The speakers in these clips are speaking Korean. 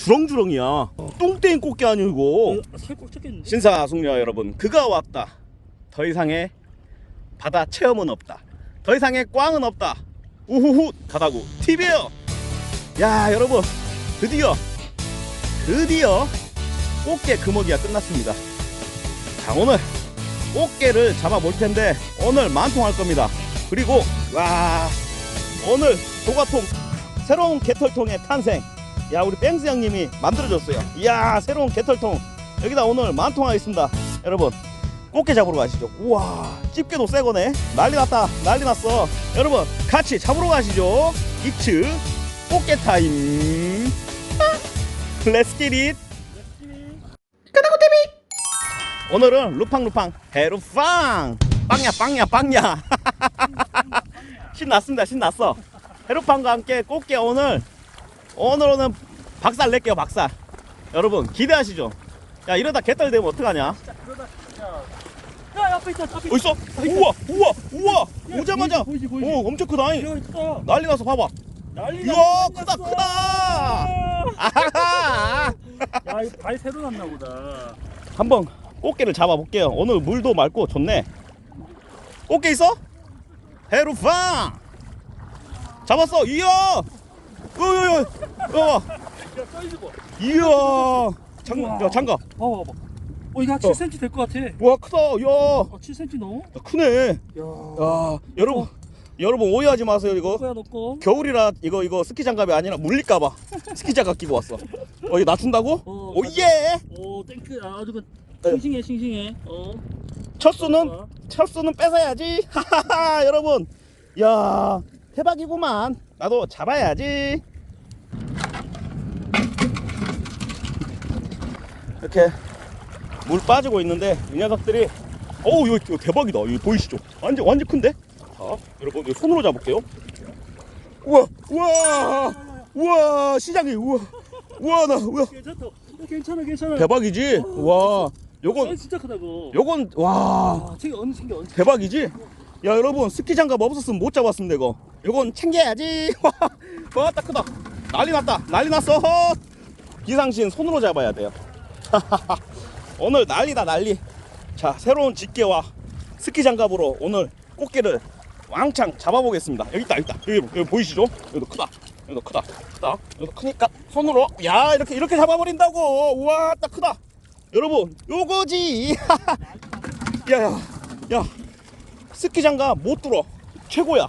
주렁주렁이야. 똥땡 꽃게 아니고 어, 살꽉 찼겠는데? 신사 숙녀 여러분 그가 왔다. 더 이상의 바다 체험은 없다. 더 이상의 꽝은 없다. 우후후 가다구 TV에요. 야 여러분 드디어 드디어 꽃게 금어기가 끝났습니다. 자 오늘 꽃게를 잡아 볼 텐데 오늘 만통할 겁니다. 그리고 와 오늘 조가통 새로운 개털통의 탄생 야 우리 뺑스 형님이 만들어줬어요. 이야 새로운 개털통. 여기다 오늘 만통 하겠습니다. 여러분 꽃게 잡으러 가시죠. 우와 집게도 새거네. 난리 났다. 난리 났어. 여러분 같이 잡으러 가시죠. 입츠 꽃게 타임. 렛츠 기릿 오늘은 루팡루팡 해루팡. 빵야 빵야 빵야. 신났습니다 신났어. 해루팡과 함께 꽃게 오늘 오늘은 박살 낼게요 박살 여러분 기대하시죠 야 이러다 개떨 되면 어떡하냐 그러다 진짜. 야, 앞에 있다, 앞에 있다. 어딨어? 우와 우와 우와 야, 오자마자 보이지, 보이지, 오 보이지. 엄청 크다 야, 있다. 난리 나서 봐봐 난리 이야 났어. 크다 크다 아하하 야, 이거 발 새로 났나 보다. 한번 꽃게를 잡아볼게요 오늘 물도 맑고 좋네 꽃게 있어? 해루팡 잡았어 이야 으으으 어, 야, 사이즈 봐. 이야 장갑 야 장갑 봐봐, 봐봐. 어, 이거 한 7cm 될 것 같아. 와 크다 야 어, 7cm 넘어? 야, 크네 야. 야 여러분 여러분 오해하지 마세요 이거 거야, 너 거. 겨울이라 이거 이거 스키 장갑이 아니라 물릴까봐 스키 장갑 끼고 왔어 어 이거 낮춘다고? 어, 오예 오, 땡크. 아, 아주 그 네. 싱싱해, 싱싱해. 어. 첫 수는 첫 수는 뺏어야지 하하하 여러분 야 대박이구만 나도 잡아야지 이렇게 물 빠지고 있는데 이 녀석들이 어우 이거, 이거 대박이다. 이거 보이시죠? 완전 완전 큰데? 자 여러분 이거 손으로 잡을게요. 우와 우와 우와 시장이 우와 우와 나 우와. 괜찮다. 어, 괜찮아, 괜찮아. 대박이지? 와 요건 진짜 크다, 그거. 요건 와. 아, 저기 어느 생겨, 어느 대박이지? 야 여러분 스키 장갑 없었으면 못 잡았습니다 이거. 이건 챙겨야지. 와 왔다 크다. 난리 났다. 난리 났어. 헛. 기상신 손으로 잡아야 돼요 오늘 난리다 난리. 자 새로운 집게와 스키 장갑으로 오늘 꽃게를 왕창 잡아보겠습니다. 여기 있다 여기 있다. 여기, 여기 보이시죠? 여기도 크다. 여기도 크다. 크다. 여기도 크니까 손으로 야 이렇게 이렇게 잡아버린다고. 우와 딱 크다. 여러분 요거지. 야야 야 스키 장갑 못 뚫어. 최고야.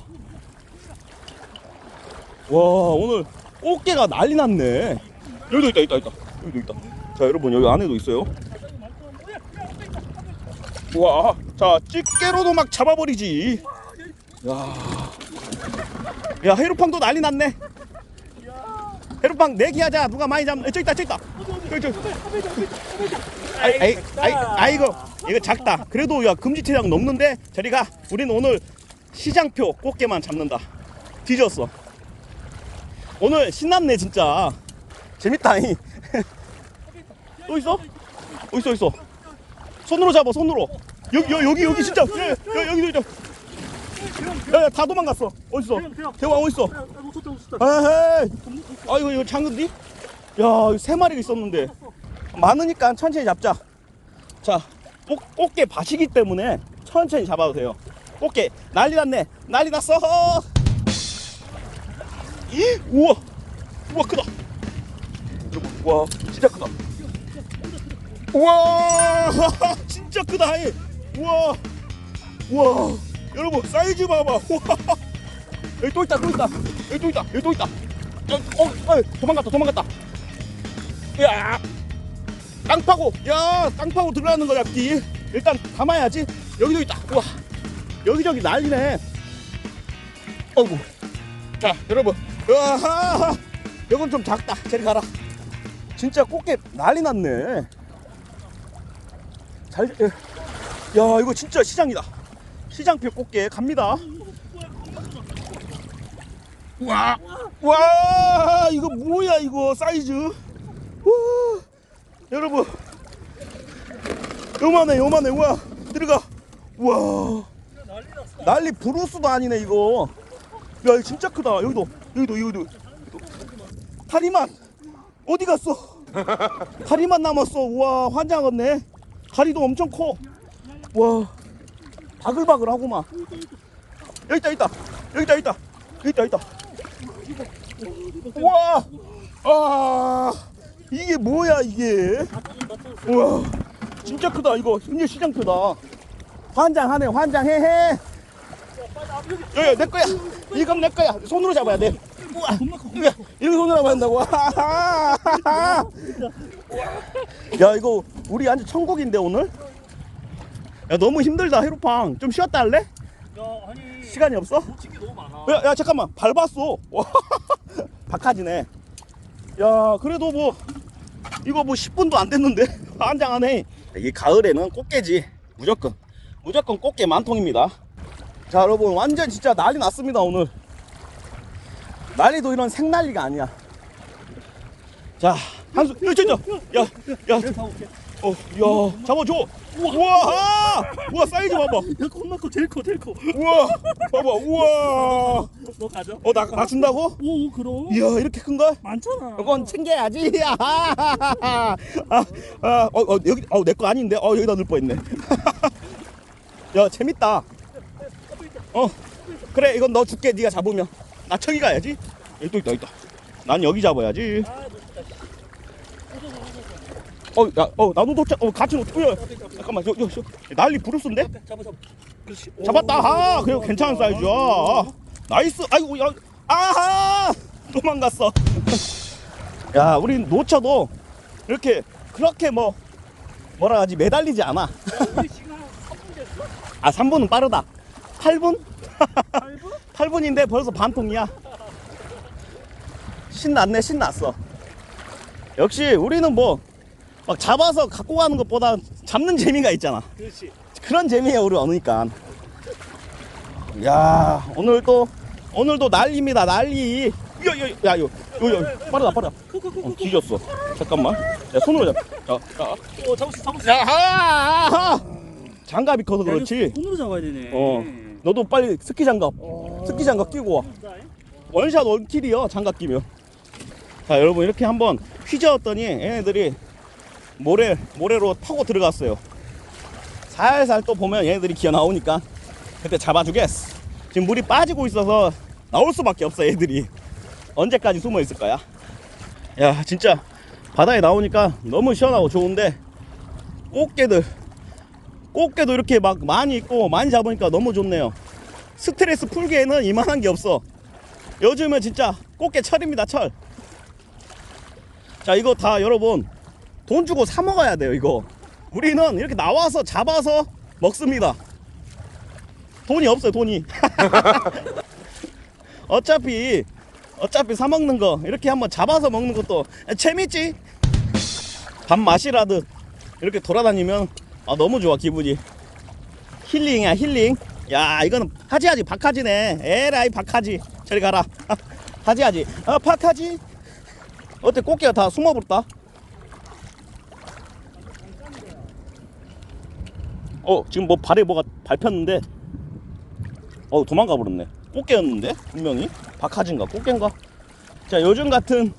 와 오늘 꽃게가 난리 났네. 여기도 있다 있다 있다. 여기도 있다 자 여러분 여기 안에도 있어요. 우와 자 집게로도 막 잡아버리지. 야, 야 해루팡도 난리 났네. 해루팡 내기하자. 누가 많이 잡는 저기 있다 저기 있다. 아이, 아이, 아이, 아이고 이거 작다. 그래도 야 금지체장 넘는데? 저리가. 우리는 오늘 시장표 꽃게만 잡는다. 뒤졌어. 오늘 신났네 진짜. 재밌다 이. 또 있어? 어 있어 있어. 손으로 잡아 손으로. 여기 여기 여기, 진짜. 야, 야, 여기도 있다. 야다 도망갔어. 어딨어? 대왕, 어딨어? 야, 야. 에헤이. 아 이거 이거 장근디? 야 이거 세 마리가 있었는데. 많으니까 천천히 잡자. 자 꽃, 꽃게 밭이기 때문에 천천히 잡아도 돼요. 꽃게. 난리 났네. 난리 났어. 이 우와. 우와 크다. 와 진짜 크다 우와! 진짜 크다 이. 우와. 우와. 여러분 사이즈 봐봐. 우와. 여기 또 있다 또 있다. 여기 또 있다 여기 또 있다. 여기, 어, 어 도망갔다 도망갔다. 야. 땅 파고. 야 땅 파고 들어가는 거 잡기 일단 담아야지. 여기도 있다. 우와. 여기저기 난리네. 어이구. 자 여러분. 으아 이건 좀 작다. 저리 가라. 진짜 꽃게 난리 났네 잘, 에, 야 이거 진짜 시장이다 시장표 꽃게 갑니다 와, 와, 이거 뭐야 이거 사이즈? 와, 여러분, 요만해, 요만해, 와, 들어가, 와. 난리 브루스도 아니네 이거. 야, 이거 진짜 크다. 여기도, 여기도, 여기도, 다리만, 어디 갔어? 다리만 남았어. 우와, 환장했네. 다리도 엄청 커. 와, 바글바글하구만. 여기 있다, 있다. 여기 있다, 있다. 여기 있다, 있다. 우와, 아, 이게 뭐야, 이게? 우와, 진짜 크다, 이거. 현재 시장 크다. 환장하네, 환장해해. 여기 내 거야. 이건 내 거야. 손으로 잡아야 돼. 우와, 이거 손으로 잡아야 한다고. 야, 이거 우리 완전 천국인데 오늘. 야, 너무 힘들다, 해루팡. 좀 쉬었다 할래? 야 아니 시간이 없어? 놓친 게 너무 많아 야, 야 잠깐만 밟았어. 와, 박하지네. 야, 그래도 뭐 이거 뭐 10분도 안 됐는데 한장하네. 이 가을에는 꽃게지 무조건 무조건 꽃게 만통입니다. 자, 여러분 완전 진짜 난리 났습니다 오늘. 난리도 이런 생난리가 아니야. 자, 한수, 야, 진짜, 야, 야, 내가 사올게 어, 야, 잡아줘. 우와, 우와 사이즈 봐봐. 야 겁나 커 제일 커 제일 커 우와, 봐봐, 우와. 너 가져 어, 나 맞춘다고? 오 그럼 이야 이렇게 큰 걸? 많잖아 이건 챙겨야지. 아, 아, 어, 어 여기, 어, 내 거 아닌데, 어 여기다 넣을 뻔했네. 야 재밌다. 어, 그래 이건 너 줄게. 네가 잡으면 나 저기 가야지. 여기 또 있다, 있다. 난 여기 잡아야지. 어, 야, 어, 나도 도착. 어, 같이 놓. 어, 잠깐만, 저, 저, 저, 난리 부르스인데? 잡아 잡아 그렇지 잡았다. 아, 그래도 괜찮은 사이즈야. 아, 나이스. 아이고, 야, 아하! 도망갔어. 야, 우리 놓쳐도 이렇게 그렇게 뭐 뭐라 하지 매달리지 않아. 우리 지금 한 3분 됐어 아, 3분은 빠르다. 8분? 8분? 8분인데 벌써 반통이야. 신났네, 신났어. 역시 우리는 뭐 막 잡아서 갖고 가는 것보다 잡는 재미가 있잖아. 그렇지 그런 재미에 우리 얻으니까. 야 오늘 또 오늘도 난리입니다 난리. 야야야 요, 요, 요, 빠르다 빠르다. 어, 뒤졌어. 잠깐만. 야 손으로 잡. 자, 자. 오 잡았어 잡았어 야하! 장갑이 커서 그렇지. 손으로 잡아야 되네 어. 너도 빨리 스키 장갑. 어. 스키 장갑 끼고 와. 원샷 원킬이요 장갑 끼면. 자 여러분 이렇게 한번 휘저었더니 얘네들이 모래 모래로 타고 들어갔어요. 살살 또 보면 얘네들이 기어 나오니까 그때 잡아주겠어. 지금 물이 빠지고 있어서 나올 수밖에 없어 얘들이. 언제까지 숨어 있을 거야? 야 진짜 바다에 나오니까 너무 시원하고 좋은데 꽃게들 꽃게도 이렇게 막 많이 있고 많이 잡으니까 너무 좋네요. 스트레스 풀기에는 이만한 게 없어. 요즘은 진짜 꽃게 철입니다, 철. 자, 이거 다 여러분 돈 주고 사 먹어야 돼요, 이거. 우리는 이렇게 나와서 잡아서 먹습니다. 돈이 없어요, 돈이. 어차피 어차피 사 먹는 거 이렇게 한번 잡아서 먹는 것도 재밌지. 밥 마시라듯 이렇게 돌아다니면 아, 너무 좋아 기분이. 힐링이야 힐링 야 이거는 하지하지 박하지네 에라이 박하지 저리 가라 하지하지 아 박하지 어때 꽃게가 다 숨어버렸다 어 지금 뭐 발에 뭐가 밟혔는데? 어 도망가 버렸네. 꽃게였는데? 분명히? 박하지인가? 꽃게인가? 자 요즘 같은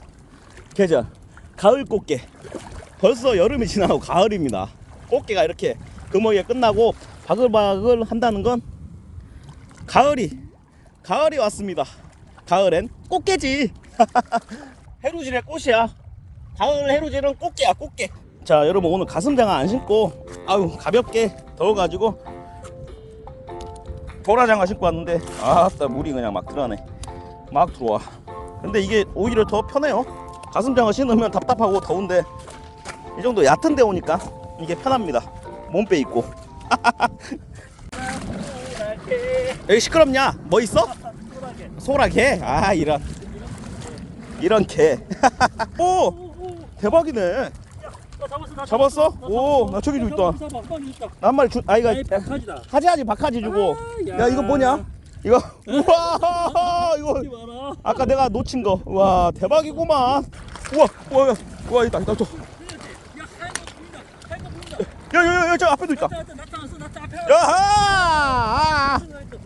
계절. 가을 꽃게. 벌써 여름이 지나고 가을입니다. 꽃게가 이렇게 금어기가 끝나고 바글바글 한다는 건 가을이 가을이 왔습니다. 가을엔 꽃게지. 해루질의 꽃이야. 가을 해루질은 꽃게야 꽃게. 자 여러분 오늘 가슴장화 안 신고 아유 가볍게 더워가지고 도라장화 신고 왔는데 아따 물이 그냥 막 들어가네. 막 들어와. 근데 이게 오히려 더 편해요. 가슴장화 신으면 답답하고 더운데 이 정도 얕은 데 오니까 이게 편합니다. 몸빼 입고. 여기 시끄럽냐? 뭐 있어? 소라게? 아 이런 이런 개. 오 대박이네. 잡았어 나 잡았어? 나 오. 나 저기도 있다. 있다. 나한 마리 주. 아 이거 아이 박하지다 하지 하지 박하지 주고. 아, 야 이거 뭐냐? 이거 우와 이거 하지 아까 내가 놓친 거. 와 대박이구만. 우와 우와 우와 있다 있다 또. 야 하얀 거 보인다 하얀 거 보인다 야야야 저 앞에도 있다. 나타 나타났어 나타 앞에 야하! 아,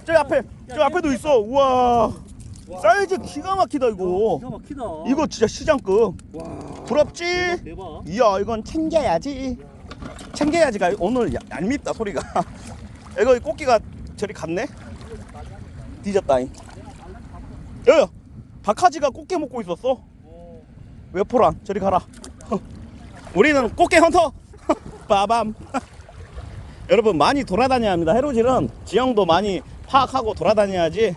저 앞에 저 앞에도 있어. 우와. 사이즈 기가 막히다 이거 기가 막히다. 이거 진짜 시장급 와. 부럽지? 대박. 이야 이건 챙겨야지. 챙겨야지가 오늘 야- 얄밉다 소리가. 이거 꽃기가 저리 갔네? 뒤졌다잉. 야야 박하지가 꽃게 먹고 있었어. 외포랑? 저리 가라. 우리는 꽃게 헌터. 빠밤. 여러분 많이 돌아다녀야 합니다. 해로질은 지형도 많이 파악하고 돌아다녀야지.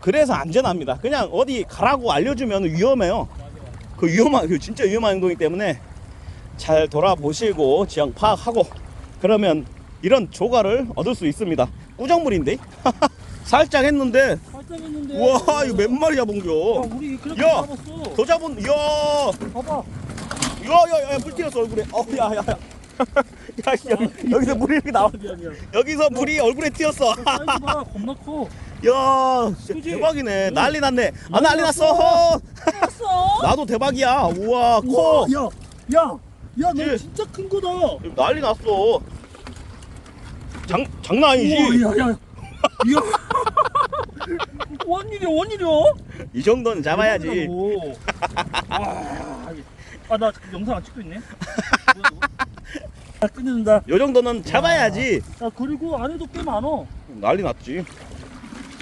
그래서 안전합니다. 그냥 어디 가라고 알려주면 위험해요 그 위험한 그 진짜 위험한 행동이기 때문에 잘 돌아보시고 지형 파악하고 그러면 이런 조과를 얻을 수 있습니다 꾸정물인데 살짝 했는데 살짝 했는데. 우와 이거 몇 마리 야, 잡은겨 우리 그렇게 야! 잡았어. 더 잡은 이야 봐봐. 야야야 물 튀었어 얼굴에 어야야야 야, 여기, 여기 서 물이 이렇게 나와 미안 미안. 여기서 물이 얼굴에 튀었어 사이즈 봐. 겁나 커. 야 진짜 그지? 대박이네 응. 난리 났네 아 난리 났어 났어. 나도 대박이야 우와 커 야, 야, 야, 너 예. 진짜 큰 거다. 난리 났어 장, 장난 아니지 우와, 야, 야, 야. 원일이야, 원일이야. 이 정도는 잡아야지. 와. 아, 나 영상 안 찍고 있네. 아, 끊는다. 요 정도는 잡아야지 야, 그리고 안에도 꽤 많어. 난리 났지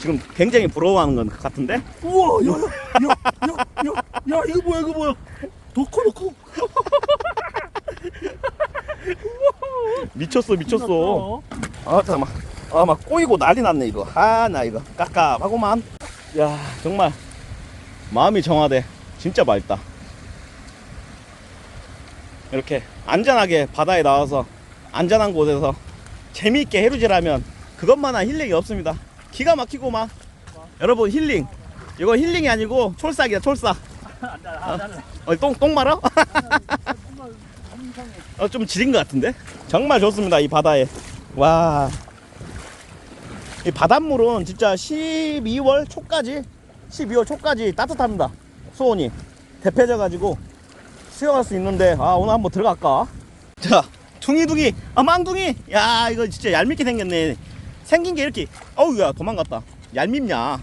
지금 굉장히 부러워하는 것 같은데? 우와, 야, 야, 야, 야, 야, 야, 이거 뭐야, 이거 뭐야. 더 커. 미쳤어 미쳤어. 아 잠깐만. 아막 꼬이고 난리 났네 이거. 아 나 이거 깝깝하고만. 야 정말 마음이 정화돼. 진짜 맑다. 이렇게 안전하게 바다에 나와서 안전한 곳에서 재미있게 해루질하면 그것만한 힐링이 없습니다 기가 막히고만 여러분 힐링 이거 힐링이 아니고 촐싹이야 촐싹 안 돼. 어, 똥, 똥 말아? 어, 좀 지린 것 같은데? 정말 좋습니다, 이 바다에. 와. 이 바닷물은 진짜 12월 초까지, 12월 초까지 따뜻합니다. 수온이. 대패져 가지고 수영할 수 있는데, 아, 오늘 한번 들어갈까? 자, 둥이둥이, 아, 망둥이! 야, 이거 진짜 얄밉게 생겼네. 생긴 게 이렇게, 어우, 야, 도망갔다. 얄밉냐.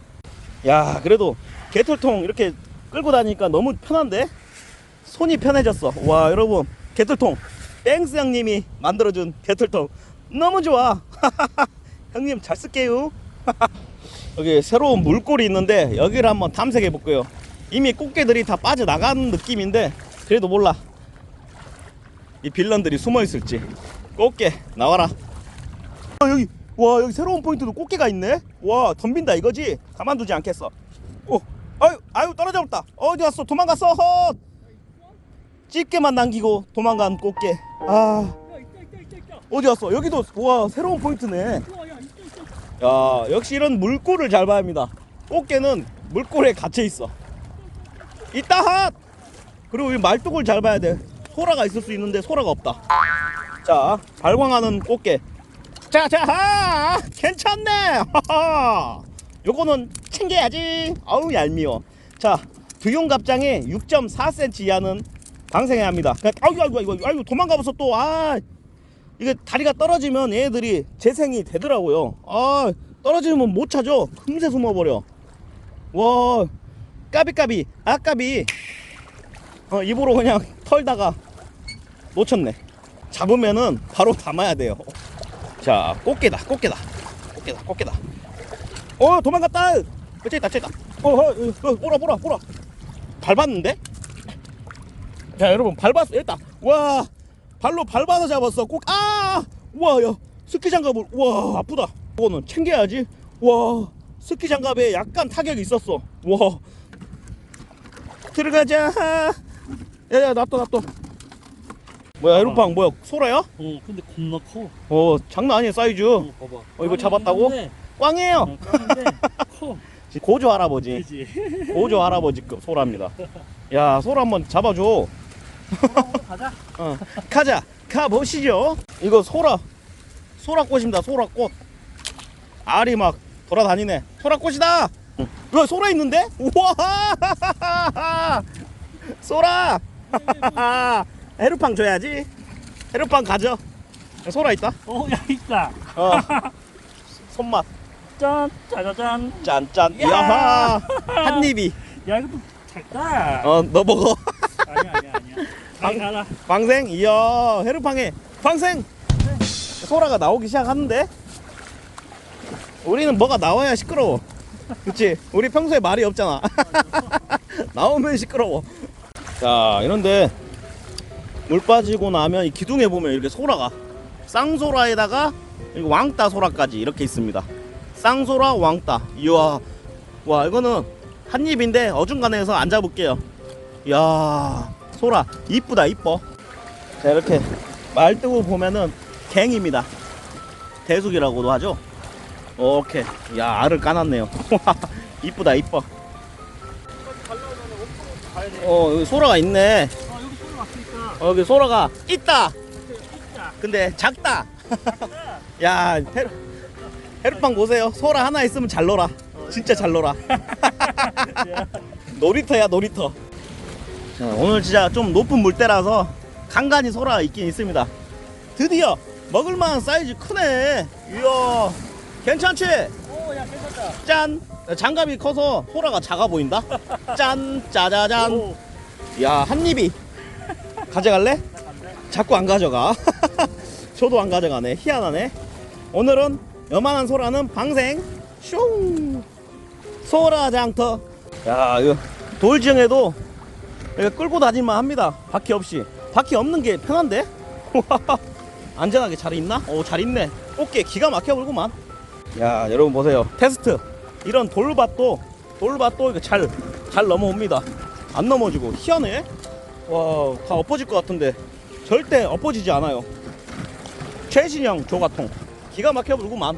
야, 그래도 개털통 이렇게 끌고 다니니까 너무 편한데? 손이 편해졌어. 와, 여러분, 개털통. 땡스 형님이 만들어준 개털통. 너무 좋아. 형님, 잘 쓸게요. 여기 새로운 물골이 있는데, 여기를 한번 탐색해 볼게요. 이미 꽃게들이 다 빠져나간 느낌인데, 그래도 몰라. 이 빌런들이 숨어 있을지. 꽃게, 나와라. 아, 여기, 와, 여기 새로운 포인트도 꽃게가 있네? 와, 덤빈다 이거지? 가만두지 않겠어. 오, 아유, 아유, 떨어져 버렸다. 어디 갔어? 도망갔어. 헛! 집게만 남기고 도망간 꽃게. 아. 어디 갔어? 여기도 와 새로운 포인트네. 야, 역시 이런 물골을 잘 봐야 합니다. 꽃게는 물골에 갇혀 있어. 있다 핫. 그리고 이 말뚝을 잘 봐야 돼. 소라가 있을 수 있는데 소라가 없다. 자, 발광하는 꽃게. 자, 자, 하! 괜찮네. 하하. 요거는 챙겨야지. 아우 얄미워. 자, 두용 갑장에 6.4cm 이하는 방생해야 합니다. 아이고 아이고 아이고 아이고 도망가면서 또 아. 이게 다리가 떨어지면 얘들이 재생이 되더라고요. 아 떨어지면 못 찾아. 금세 숨어버려. 와 까비까비 아까비 어, 입으로 그냥 털다가 놓쳤네. 잡으면은 바로 담아야 돼요. 자 꽃게다 꽃게다 꽃게다 꽃게다. 어 도망갔다. 있다. 어, 어, 어, 어 보라 보라 보라. 밟았는데? 자 여러분 밟았어 일단 와 발로 밟아서 잡았어 꼭 아! 우와 야 스키 장갑을 와 아프다 이거는 챙겨야지 와 스키 장갑에 약간 타격이 있었어 와 들어가자 야야 놔둬 놔둬 뭐야 에루팡 뭐야 소라야? 어, 근데 겁나 커. 어 장난 아니야 사이즈 어, 봐봐. 어, 이거 잡았다고? 꽝이에요 어, 근데 커. 고조 할아버지 그지? 고조 할아버지급 소라입니다 야 소라 한번 잡아줘 가자. 어, 가자 가 보시죠 이거 소라 소라꽃입니다 소라꽃 알이 막 돌아다니네 소라꽃이다 응. 야 소라 있는데 우와 소라 해루팡 줘야지 해루팡 가져 소라 있다 어, 야, 있다. 어 손맛 짠 짜자잔 짠짠. 야! 야하. 한 입이. 야 이것도 작다 어, 너 먹어. 아니야 아니야 아니야 잘 가라 방생. 이야, 헤르팡에 방생. 소라가 나오기 시작하는데. 우리는 뭐가 나와야 시끄러워. 그치? 우리 평소에 말이 없잖아. 나오면 시끄러워. 자, 이런데 물 빠지고 나면 이 기둥에 보면 이렇게 소라가 쌍소라에다가 왕따 소라까지 이렇게 있습니다. 쌍소라 왕따. 이야, 와 이거는 한 입인데 어중간해서 안 잡을게요. 이야, 소라 이쁘다 이뻐. 자 이렇게 말 뜨고 보면은 갱입니다. 대숙이라고도 하죠. 오케이, 야 알을 까놨네요. 이쁘다 이뻐. 어 소라가 있네. 어, 여기 소라가 있다. 근데 작다. 야 헤르 헤르팡 보세요. 소라 하나 있으면 잘 놀아. 진짜 잘 놀아. 놀이터야 놀이터. 자, 오늘 진짜 좀 높은 물때라서 간간히 소라가 있긴 있습니다. 드디어 먹을만한 사이즈 크네. 이야 괜찮지? 오 야 괜찮다 짠. 장갑이 커서 소라가 작아 보인다. 짠 짜자잔. 오, 야한 입이 가져갈래? 자꾸 안 가져가. 저도 안 가져가네. 희한하네. 오늘은 요만한 소라는 방생. 슝. 소라 장터. 야, 이거 이거 끌고 다닐만 합니다. 바퀴 없이. 바퀴 없는 게 편한데? 안전하게 잘 있나? 오, 잘 있네. 꽃게 기가 막혀 불구만. 야, 여러분 보세요. 테스트. 이런 돌밭도 돌밭도 잘 잘 넘어옵니다. 안 넘어지고 희한해. 와, 다 엎어질 것 같은데 절대 엎어지지 않아요. 최신형 조가통 기가 막혀 불구만.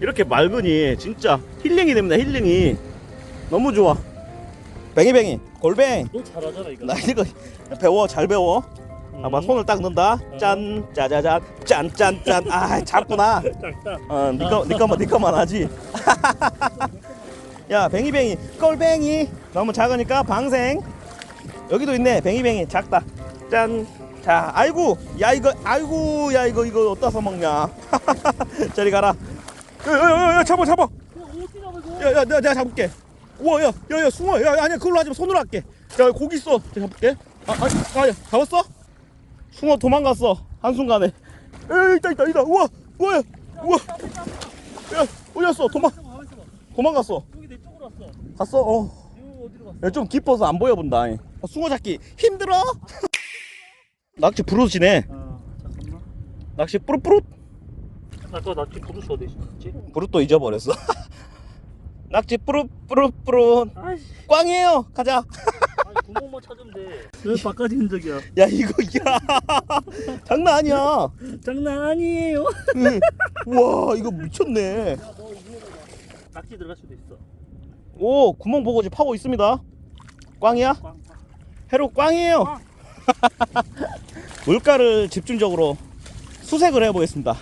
이렇게 맑으니 진짜 힐링이 됩니다. 힐링이 너무 좋아. 뱅이뱅이 골뱅. 너 잘하잖아 이거 나 이거 배워 잘 배워. 음. 아마 손을 딱 넣는다. 짠 짜자잔 짠 짠 짠. 아 작구나. 어, 니꺼 니꺼만 니꺼만 하지. 야, 뱅이뱅이, 꼴뱅이. 너무 작으니까 방생. 여기도 있네, 뱅이뱅이 작다. 짠. 자, 아이고, 야 이거, 아이고, 야 이거 이거 어디다 써 먹냐? 저리 가라. 야, 야, 야, 야, 잡아, 잡아. 야 어디 나가 이거 야, 야, 내가, 내가 잡을게. 우와, 야, 야, 야, 숭어, 야, 아니야, 그걸로 하지 마, 손으로 할게. 야, 고기 있어, 내가 잡을게. 아, 아, 아, 야, 잡았어? 숭어 도망갔어, 한 순간에. 야, 있다, 있다, 있다. 우와, 우와, 야, 우와, 야, 어디 갔어? 도망, 도망갔어. 여기 내 쪽으로 왔어 갔어? 어. 이거 어디로 갔어 야, 좀 깊어서 안 보여 본다. 어, 숭어 잡기 힘들어? 낚시 부러지네. 아 잠깐만 낚시 뿌릇뿌릇. 아까 나 지금 부르스 어디 있었지? 부릇도 잊어버렸어. 낙지 뿌릇뿌릇뿌릇. 꽝이에요. 가자. 아니 구멍만 찾으면 돼왜 바깥 흔적이야 야 이거 야 장난 아니야. 장난 아니에요 응. 우와 이거 미쳤네. 야너 위에다가 낙지 들어갈 수도 있어 오 구멍 보고지 파고 있습니다. 꽝이야? 꽝 해로 꽝이에요. 꽝. 물가를 집중적으로 수색을 해보겠습니다.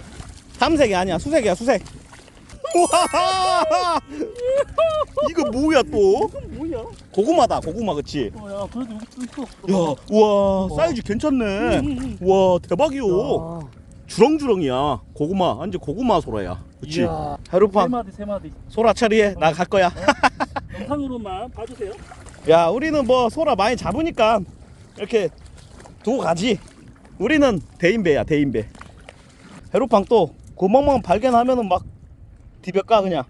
탐색이 아니야 수색이야 수색. 우와 이거 뭐야 또? 이건 뭐야? 고구마다 고구마 그치? 어 야 그래도 여기 좀 있어 야 우와 사이즈 괜찮네. 응, 응. 와 대박이요. 야. 주렁주렁이야 고구마 완전 고구마 소라야. 그치? 이야. 세 하루판 마디 세 마디 소라 처리해 나 갈 거야. 영상으로만 봐주세요 야 우리는 뭐 소라 많이 잡으니까 이렇게 두고 가지. 우리는 대인배야 대인배. 해루팡 또 구멍만 발견하면은 막 디벼까 그냥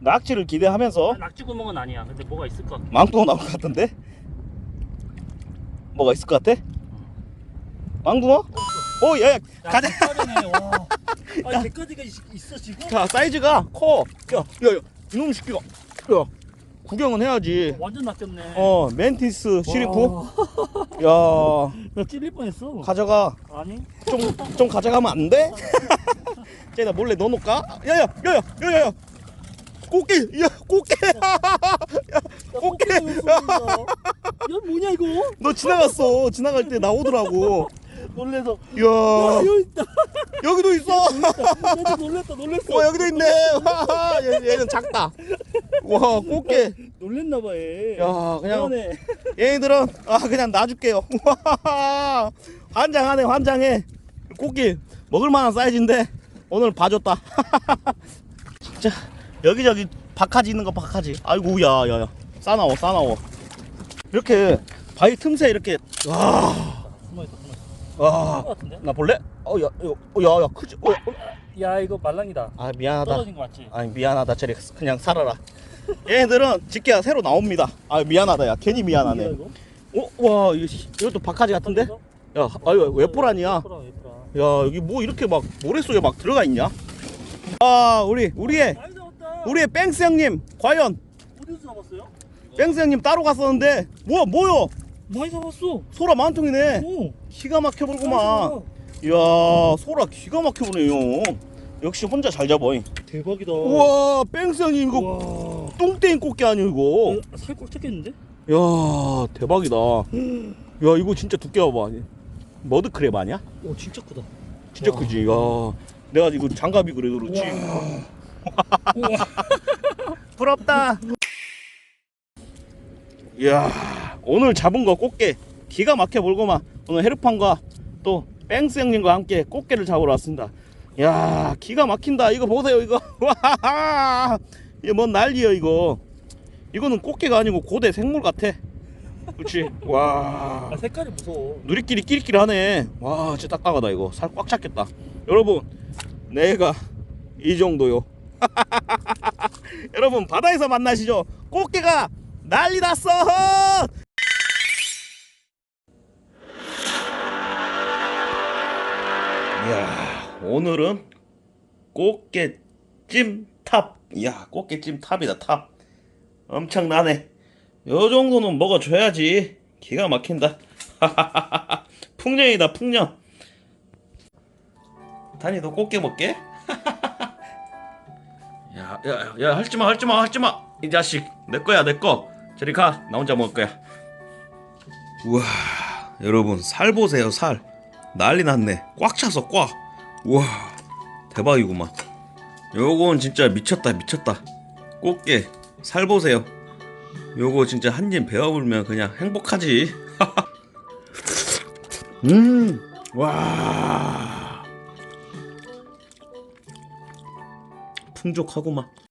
낙지를 기대하면서 아, 낙지 구멍은 아니야. 근데 뭐가 있을 것 같아? 망둥어 나올 것 같은데? 뭐가 있을 것 같아? 망둥어? 오 야야 가자. 와. 아니 개까지가 있어 지금? 자 사이즈가 커. 야야야 이놈 새끼가 야 구경은 해야지 완전 낚였네 어 멘티스 시리프 와. 야나 찔릴 뻔했어 가져가 아니 좀, 좀 가져가면 안 돼? 쟤나 몰래 넣어놓을까? 야야, 야야, 야야, 야. 꽃게, 야, 꽃게. 야, 꽃게. 야 뭐냐 이거 너 지나갔어. 지나갈 때 나오더라고. 놀래서 야 야, 여기 있다 여기도 있어. 나도 놀랬다 놀랬어 와, 여기도 있네. 와, 얘, 얘는 작다. 와, 꽃게. 놀랬나봐 얘 야, 그냥 미안해. 얘네들은 아 그냥 놔줄게요. 와, 환장하네, 환장해. 꽃게 먹을 만한 사이즈인데 오늘 봐줬다. 진짜 여기저기 박하지 있는 거 박하지 아이고 야야야 싸나워 싸나워 이렇게 바위 틈새 이렇게 와와 숨어 있어, 숨어 있어. 것 같은데? 나 볼래? 어야 야야 크지 어, 어. 야, 이거 말랑이다. 아 미안하다 떨어진 거 맞지? 아니 미안하다 저리 그냥 살아라 얘네들은 집게가 새로 나옵니다 아 미안하다 야 괜히 미안하네? 어? 와 이거 씨, 이것도 박하지 같은데? 야 아유 예쁘라, 예쁘라. 야 여기 뭐 이렇게 막 모래 속에 막 들어가 있냐? 아 우리 우리의. 우리의 뺑스 형님 과연 어디서 잡았어요? 뺑스 형님 따로 갔었는데 뭐야 뭐야 많이 잡았어. 소라 만통이네 오. 기가 막혀 많이 볼구만 잡아. 이야 소라 기가 막혀 보네요 역시 혼자 잘 잡아 대박이다. 우와 뺑스 형님 이거 우와. 똥땡이 꽃게 아니야 이거 어, 살꼴 쳤겠는데? 야 대박이다 야 이거 진짜 두께 봐봐 머드크랩 아니야? 오, 진짜 크다. 진짜 와. 크지 야 내가 이거 장갑이 그래도 그렇지 우와. 부럽다. 이야 오늘 잡은 거 꽃게 기가 막혀 볼고만 오늘 헤르판과 또 뺑스 형님과 함께 꽃게를 잡으러 왔습니다. 야 기가 막힌다 이거 보세요 이거 와 이거 뭔 난리야 이거 이거는 꽃게가 아니고 고대 생물 같아. 그렇지 와 아, 색깔이 무서워. 누리끼리 끼리끼리 하네. 와, 진짜 딱딱하다 이거. 살 꽉 찼겠다. 여러분, 내가 이 정도요. 여러분 바다에서 만나시죠. 꽃게가 난리 났어. 이야, 오늘은 꽃게찜 탑. 이야, 꽃게찜 탑이다 탑. 엄청나네. 요 정도는 먹어줘야지. 기가 막힌다. 풍년이다 풍년. 다니 너 꽃게 먹게? 야 야 야 할지마 할지마 할지마 이 자식 내 거야 내 거. 저리 가. 나 혼자 먹을 거야. 우와 여러분 살 보세요 살. 난리 났네. 꽉 차서 꽉. 우와 대박이구만. 요건 진짜 미쳤다 미쳤다. 꽃게 살 보세요. 요거 진짜 한 입 베어물면 그냥 행복하지. 음, 와. 풍족하구만.